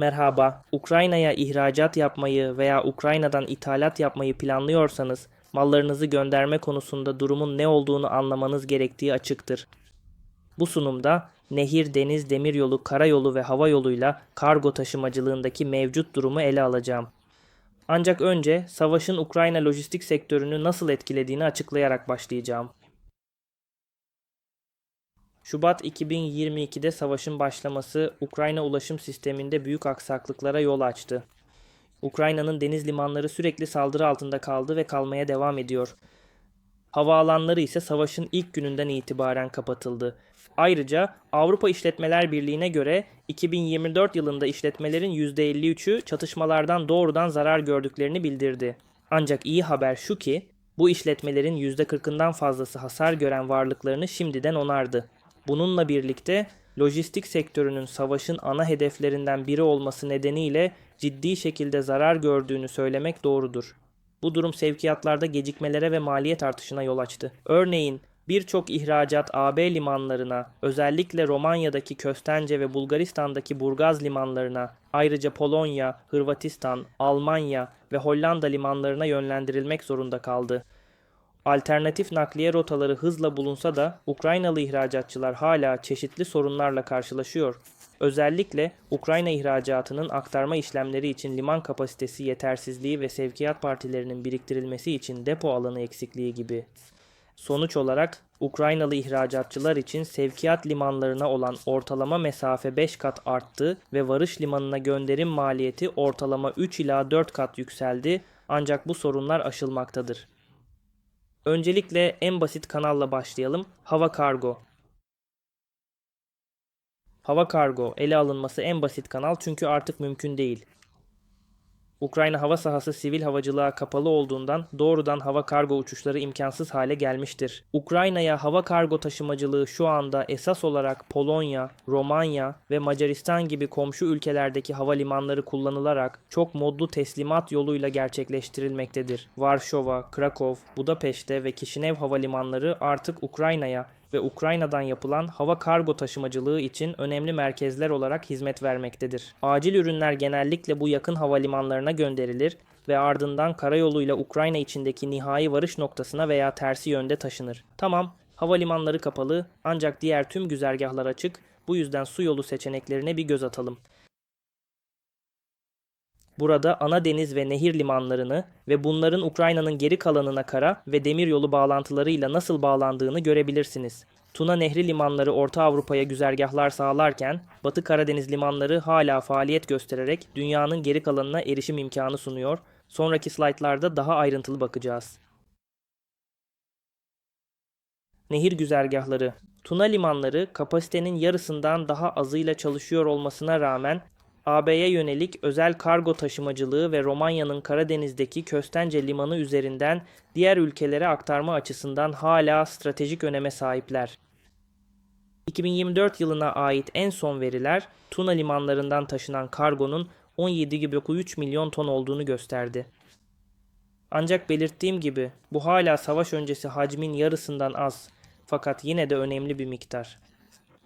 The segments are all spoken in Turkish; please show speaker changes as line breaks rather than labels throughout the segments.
Merhaba, Ukrayna'ya ihracat yapmayı veya Ukrayna'dan ithalat yapmayı planlıyorsanız, mallarınızı gönderme konusunda durumun ne olduğunu anlamanız gerektiği açıktır. Bu sunumda nehir, deniz, demiryolu, karayolu ve hava yoluyla kargo taşımacılığındaki mevcut durumu ele alacağım. Ancak önce savaşın Ukrayna lojistik sektörünü nasıl etkilediğini açıklayarak başlayacağım. Şubat 2022'de savaşın başlaması Ukrayna ulaşım sisteminde büyük aksaklıklara yol açtı. Ukrayna'nın deniz limanları sürekli saldırı altında kaldı ve kalmaya devam ediyor. Havaalanları ise savaşın ilk gününden itibaren kapatıldı. Ayrıca Avrupa İşletmeler Birliği'ne göre 2024 yılında işletmelerin %53'ü çatışmalardan doğrudan zarar gördüklerini bildirdi. Ancak iyi haber şu ki bu işletmelerin %40'ından fazlası hasar gören varlıklarını şimdiden onardı. Bununla birlikte lojistik sektörünün savaşın ana hedeflerinden biri olması nedeniyle ciddi şekilde zarar gördüğünü söylemek doğrudur. Bu durum sevkiyatlarda gecikmelere ve maliyet artışına yol açtı. Örneğin birçok ihracat AB limanlarına, özellikle Romanya'daki Köstence ve Bulgaristan'daki Burgaz limanlarına, ayrıca Polonya, Hırvatistan, Almanya ve Hollanda limanlarına yönlendirilmek zorunda kaldı. Alternatif nakliye rotaları hızla bulunsa da Ukraynalı ihracatçılar hala çeşitli sorunlarla karşılaşıyor. Özellikle Ukrayna ihracatının aktarma işlemleri için liman kapasitesi yetersizliği ve sevkiyat partilerinin biriktirilmesi için depo alanı eksikliği gibi. Sonuç olarak Ukraynalı ihracatçılar için sevkiyat limanlarına olan ortalama mesafe 5 kat arttı ve varış limanına gönderim maliyeti ortalama 3 ila 4 kat yükseldi ancak bu sorunlar aşılmaktadır. Öncelikle en basit kanalla başlayalım. Hava kargo. Hava kargo ele alınması en basit kanal çünkü artık mümkün değil. Ukrayna hava sahası sivil havacılığa kapalı olduğundan doğrudan hava kargo uçuşları imkansız hale gelmiştir. Ukrayna'ya hava kargo taşımacılığı şu anda esas olarak Polonya, Romanya ve Macaristan gibi komşu ülkelerdeki havalimanları kullanılarak çok modlu teslimat yoluyla gerçekleştirilmektedir. Varşova, Krakow, Budapeşte ve Kişinev havalimanları artık Ukrayna'ya ve Ukrayna'dan yapılan hava kargo taşımacılığı için önemli merkezler olarak hizmet vermektedir. Acil ürünler genellikle bu yakın havalimanlarına gönderilir ve ardından karayoluyla Ukrayna içindeki nihai varış noktasına veya tersi yönde taşınır. Tamam, havalimanları kapalı ancak diğer tüm güzergahlar açık. Bu yüzden su yolu seçeneklerine bir göz atalım. Burada ana deniz ve nehir limanlarını ve bunların Ukrayna'nın geri kalanına kara ve demiryolu bağlantılarıyla nasıl bağlandığını görebilirsiniz. Tuna Nehri limanları Orta Avrupa'ya güzergahlar sağlarken Batı Karadeniz limanları hala faaliyet göstererek dünyanın geri kalanına erişim imkanı sunuyor. Sonraki slaytlarda daha ayrıntılı bakacağız. Nehir güzergahları Tuna limanları kapasitenin yarısından daha azıyla çalışıyor olmasına rağmen AB'ye yönelik özel kargo taşımacılığı ve Romanya'nın Karadeniz'deki Köstence limanı üzerinden diğer ülkelere aktarma açısından hala stratejik öneme sahipler. 2024 yılına ait en son veriler Tuna limanlarından taşınan kargonun 17,3 milyon ton olduğunu gösterdi. Ancak belirttiğim gibi bu hala savaş öncesi hacmin yarısından az fakat yine de önemli bir miktar.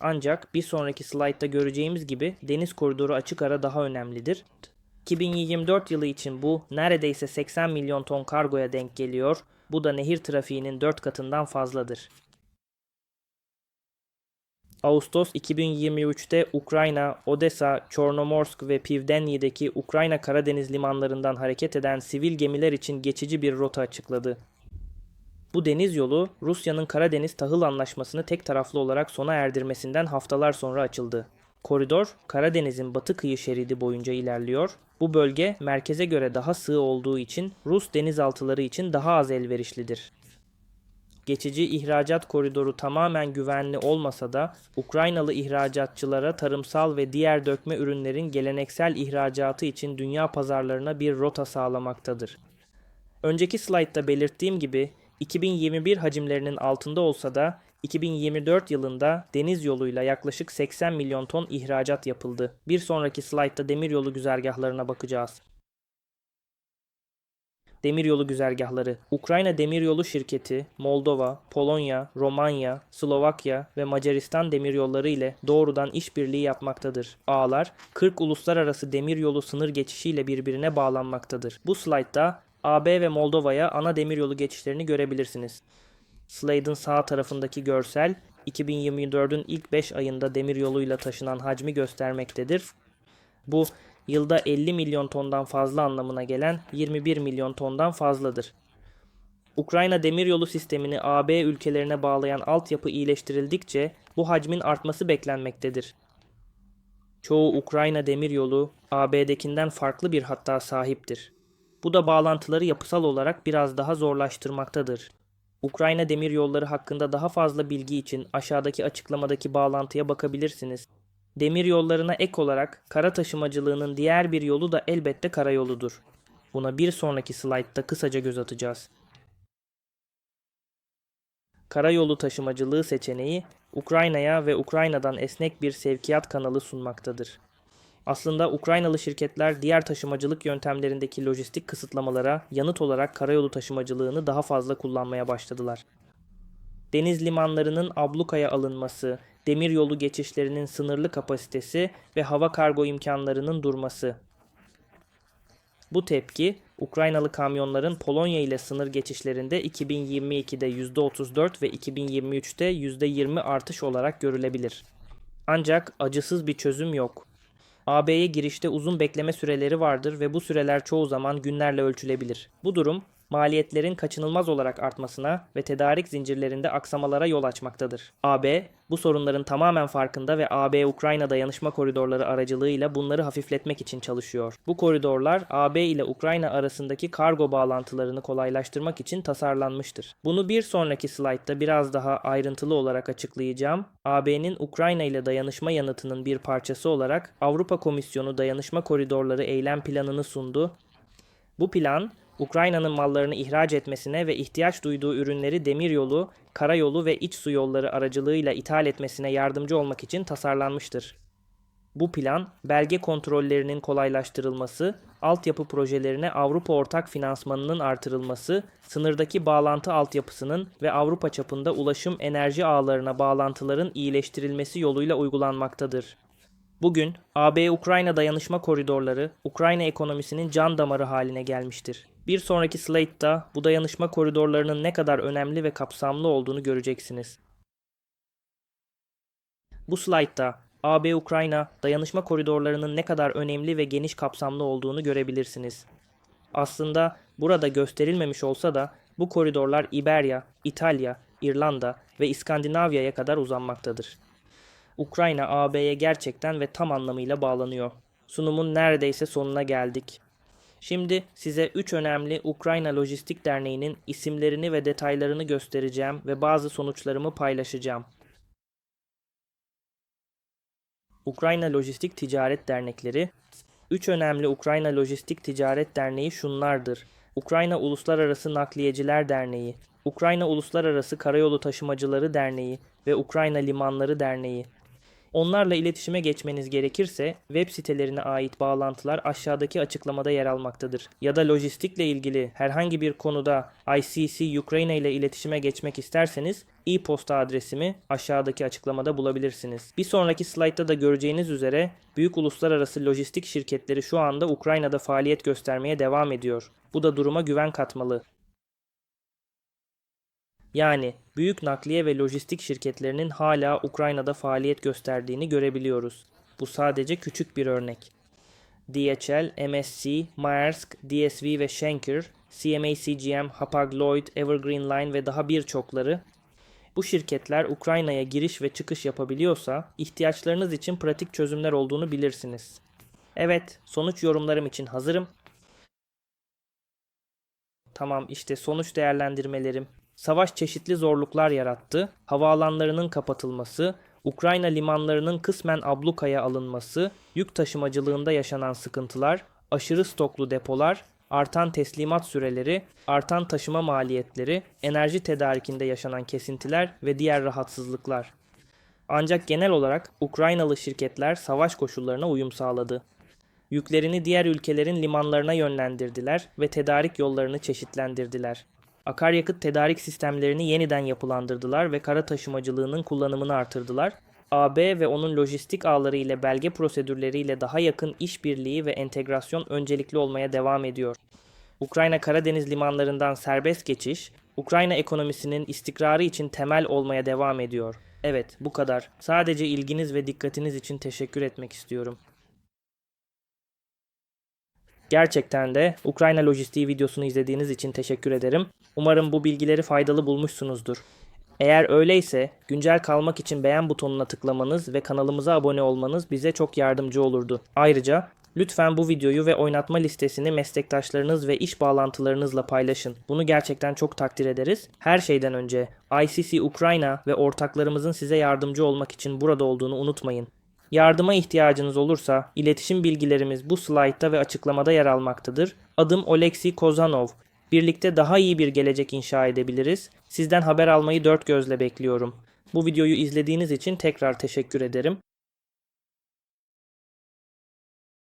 Ancak bir sonraki slaytta göreceğimiz gibi deniz koridoru açık ara daha önemlidir. 2024 yılı için bu neredeyse 80 milyon ton kargoya denk geliyor. Bu da nehir trafiğinin 4 katından fazladır. Ağustos 2023'te Ukrayna, Odessa, Çornomorsk ve Pivdenyi'deki Ukrayna Karadeniz limanlarından hareket eden sivil gemiler için geçici bir rota açıkladı. Bu deniz yolu Rusya'nın Karadeniz Tahıl Anlaşması'nı tek taraflı olarak sona erdirmesinden haftalar sonra açıldı. Koridor Karadeniz'in batı kıyı şeridi boyunca ilerliyor. Bu bölge merkeze göre daha sığ olduğu için Rus denizaltıları için daha az elverişlidir. Geçici ihracat koridoru tamamen güvenli olmasa da Ukraynalı ihracatçılara tarımsal ve diğer dökme ürünlerin geleneksel ihracatı için dünya pazarlarına bir rota sağlamaktadır. Önceki slaytta belirttiğim gibi 2021 hacimlerinin altında olsa da 2024 yılında deniz yoluyla yaklaşık 80 milyon ton ihracat yapıldı. Bir sonraki slaytta demiryolu güzergahlarına bakacağız. Demiryolu güzergahları. Ukrayna Demiryolu Şirketi, Moldova, Polonya, Romanya, Slovakya ve Macaristan demiryolları ile doğrudan işbirliği yapmaktadır. Ağlar, 40 uluslararası demiryolu sınır geçişiyle birbirine bağlanmaktadır. Bu slaytta AB ve Moldova'ya ana demiryolu geçişlerini görebilirsiniz. Slade'ın sağ tarafındaki görsel 2024'ün ilk 5 ayında demiryoluyla taşınan hacmi göstermektedir. Bu yılda 50 milyon tondan fazla anlamına gelen 21 milyon tondan fazladır. Ukrayna demiryolu sistemini AB ülkelerine bağlayan altyapı iyileştirildikçe bu hacmin artması beklenmektedir. Çoğu Ukrayna demiryolu AB'dekinden farklı bir hatta sahiptir. Bu da bağlantıları yapısal olarak biraz daha zorlaştırmaktadır. Ukrayna demiryolları hakkında daha fazla bilgi için aşağıdaki açıklamadaki bağlantıya bakabilirsiniz. Demir yollarına ek olarak kara taşımacılığının diğer bir yolu da elbette karayoludur. Buna bir sonraki slaytta kısaca göz atacağız. Karayolu taşımacılığı seçeneği Ukrayna'ya ve Ukrayna'dan esnek bir sevkiyat kanalı sunmaktadır. Aslında Ukraynalı şirketler diğer taşımacılık yöntemlerindeki lojistik kısıtlamalara yanıt olarak karayolu taşımacılığını daha fazla kullanmaya başladılar. Deniz limanlarının ablukaya alınması, demiryolu geçişlerinin sınırlı kapasitesi ve hava kargo imkanlarının durması. Bu tepki Ukraynalı kamyonların Polonya ile sınır geçişlerinde 2022'de %34 ve 2023'te %20 artış olarak görülebilir. Ancak acısız bir çözüm yok. AB'ye girişte uzun bekleme süreleri vardır ve bu süreler çoğu zaman günlerle ölçülebilir. Bu durum maliyetlerin kaçınılmaz olarak artmasına ve tedarik zincirlerinde aksamalara yol açmaktadır. AB, bu sorunların tamamen farkında ve AB-Ukrayna dayanışma koridorları aracılığıyla bunları hafifletmek için çalışıyor. Bu koridorlar AB ile Ukrayna arasındaki kargo bağlantılarını kolaylaştırmak için tasarlanmıştır. Bunu bir sonraki slaytta biraz daha ayrıntılı olarak açıklayacağım. AB'nin Ukrayna ile dayanışma yanıtının bir parçası olarak Avrupa Komisyonu Dayanışma Koridorları Eylem Planını sundu. Bu plan Ukrayna'nın mallarını ihraç etmesine ve ihtiyaç duyduğu ürünleri demiryolu, karayolu ve iç su yolları aracılığıyla ithal etmesine yardımcı olmak için tasarlanmıştır. Bu plan, belge kontrollerinin kolaylaştırılması, altyapı projelerine Avrupa ortak finansmanının artırılması, sınırdaki bağlantı altyapısının ve Avrupa çapında ulaşım enerji ağlarına bağlantıların iyileştirilmesi yoluyla uygulanmaktadır. Bugün AB-Ukrayna dayanışma koridorları Ukrayna ekonomisinin can damarı haline gelmiştir. Bir sonraki slate'da bu dayanışma koridorlarının ne kadar önemli ve kapsamlı olduğunu göreceksiniz. Bu slaytta AB-Ukrayna dayanışma koridorlarının ne kadar önemli ve geniş kapsamlı olduğunu görebilirsiniz. Aslında burada gösterilmemiş olsa da bu koridorlar İberya, İtalya, İrlanda ve İskandinavya'ya kadar uzanmaktadır. Ukrayna AB'ye gerçekten ve tam anlamıyla bağlanıyor. Sunumun neredeyse sonuna geldik. Şimdi size 3 önemli Ukrayna Lojistik Derneği'nin isimlerini ve detaylarını göstereceğim ve bazı sonuçlarımı paylaşacağım. Ukrayna Lojistik Ticaret Dernekleri 3 önemli Ukrayna Lojistik Ticaret Derneği şunlardır. Ukrayna Uluslararası Nakliyeciler Derneği, Ukrayna Uluslararası Karayolu Taşımacıları Derneği ve Ukrayna Limanları Derneği. Onlarla iletişime geçmeniz gerekirse web sitelerine ait bağlantılar aşağıdaki açıklamada yer almaktadır. Ya da lojistikle ilgili herhangi bir konuda ICC Ukrayna ile iletişime geçmek isterseniz e-posta adresimi aşağıdaki açıklamada bulabilirsiniz. Bir sonraki slaytta da göreceğiniz üzere büyük uluslararası lojistik şirketleri şu anda Ukrayna'da faaliyet göstermeye devam ediyor. Bu da duruma güven katmalı. Yani büyük nakliye ve lojistik şirketlerinin hala Ukrayna'da faaliyet gösterdiğini görebiliyoruz. Bu sadece küçük bir örnek. DHL, MSC, Maersk, DSV ve Schenker, CMA CGM, Hapag-Lloyd, Evergreen Line ve daha birçokları bu şirketler Ukrayna'ya giriş ve çıkış yapabiliyorsa ihtiyaçlarınız için pratik çözümler olduğunu bilirsiniz. Evet, sonuç yorumlarım için hazırım. Tamam işte sonuç değerlendirmelerim. Savaş çeşitli zorluklar yarattı. Havaalanlarının kapatılması, Ukrayna limanlarının kısmen ablukaya alınması, yük taşımacılığında yaşanan sıkıntılar, aşırı stoklu depolar, artan teslimat süreleri, artan taşıma maliyetleri, enerji tedarikinde yaşanan kesintiler ve diğer rahatsızlıklar. Ancak genel olarak Ukraynalı şirketler savaş koşullarına uyum sağladı. Yüklerini diğer ülkelerin limanlarına yönlendirdiler ve tedarik yollarını çeşitlendirdiler. Akaryakıt tedarik sistemlerini yeniden yapılandırdılar ve kara taşımacılığının kullanımını artırdılar. AB ve onun lojistik ağları ile belge prosedürleriyle daha yakın işbirliği ve entegrasyon öncelikli olmaya devam ediyor. Ukrayna Karadeniz limanlarından serbest geçiş, Ukrayna ekonomisinin istikrarı için temel olmaya devam ediyor. Evet, bu kadar. Sadece ilginiz ve dikkatiniz için teşekkür etmek istiyorum. Gerçekten de Ukrayna Lojistiği videosunu izlediğiniz için teşekkür ederim. Umarım bu bilgileri faydalı bulmuşsunuzdur. Eğer öyleyse güncel kalmak için beğen butonuna tıklamanız ve kanalımıza abone olmanız bize çok yardımcı olurdu. Ayrıca lütfen bu videoyu ve oynatma listesini meslektaşlarınız ve iş bağlantılarınızla paylaşın. Bunu gerçekten çok takdir ederiz. Her şeyden önce ICC Ukrayna ve ortaklarımızın size yardımcı olmak için burada olduğunu unutmayın. Yardıma ihtiyacınız olursa iletişim bilgilerimiz bu slaytta ve açıklamada yer almaktadır. Adım Oleksiy Kozanov. Birlikte daha iyi bir gelecek inşa edebiliriz. Sizden haber almayı dört gözle bekliyorum. Bu videoyu izlediğiniz için tekrar teşekkür ederim.